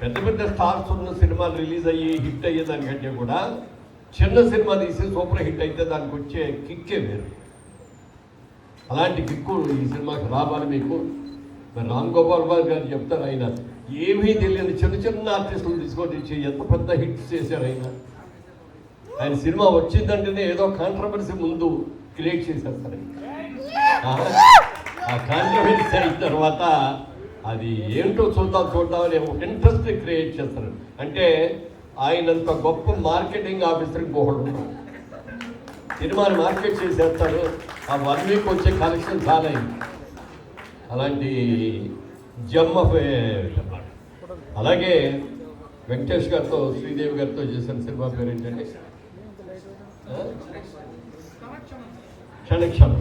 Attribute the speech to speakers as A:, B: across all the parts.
A: పెద్ద పెద్ద స్టార్స్ ఉన్న సినిమాలు రిలీజ్ అయ్యి హిట్ అయ్యే దానికంటే కూడా చిన్న సినిమా తీసి సూపర్ హిట్ అయితే దానికి వచ్చే కిక్కే వేరు. అలాంటి కిక్కు ఈ సినిమాకి రావాలి మీకు. మరి రామ్ గోపాల్ బాబు గారు చెప్తారు ఆయన ఏమీ తెలియని చిన్న చిన్న ఆర్టిస్టులు తీసుకొని ఎంత పెద్ద హిట్స్ చేశారు ఆయన. ఆయన సినిమా వచ్చిందంటేనే ఏదో కాంట్రవర్సీ ముందు క్రియేట్ చేసేస్తారు ఆ కాంట్రవర్సీ అయిన తర్వాత అది ఏంటో చూద్దాం చూద్దాం అనే ఒక ఇంట్రెస్ట్ క్రియేట్ చేస్తారు. అంటే ఆయనంత గొప్ప మార్కెటింగ్ ఆఫీసర్కి ఇంకొకడు సినిమాని మార్కెట్ చేసేస్తాడు ఆ వన్ వీక్ వచ్చే కలెక్షన్ చాలా అలాంటి జమ్మ అలాగే వెంకటేష్ గారితో శ్రీదేవి గారితో చేసిన సినిమా పేరు ఏంటంటే ఆ? క్షణక్షణం.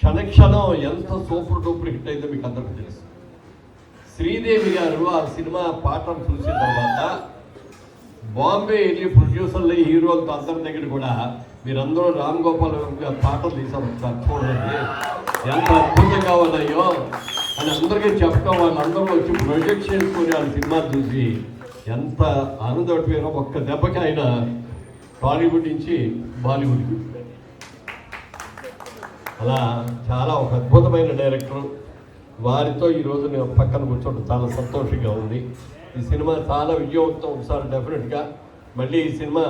A: క్షణక్షణం ఎంత సూపర్ డూపర్ హిట్ అయిందో మీకు అందరికీ తెలుసు. శ్రీదేవి గారు ఆ సినిమా పాఠం చూసిన తర్వాత బాంబే వెళ్ళి ప్రొడ్యూసర్లు హీరోలతో అందరి దగ్గర కూడా మీరందరూ రామ్ గోపాల్ పాటలు తీసారు చూడండి. ఎంత అద్భుతంగా ఉన్నాయో అని అందరికీ చెప్పడం వాళ్ళందరూ వచ్చి ప్రొజెక్ట్ చేసుకుని ఆ సినిమా చూసి ఎంత ఆనందపడిపోయారో ఒక్క దెబ్బకి ఆయన టాలీవుడ్ నుంచి బాలీవుడ్కి. అలా చాలా ఒక అద్భుతమైన డైరెక్టర్. వారితో ఈరోజు నేను పక్కన కూర్చోవడం చాలా సంతోషంగా ఉంది. ఈ సినిమా చాలా విజయవంతం ఒకసారి డెఫినెట్గా. మళ్ళీ ఈ సినిమా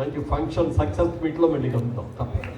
A: మంచి ఫంక్షన్ సక్సెస్ మీట్లో మళ్ళీ కలుగుతాం తప్పకుండా.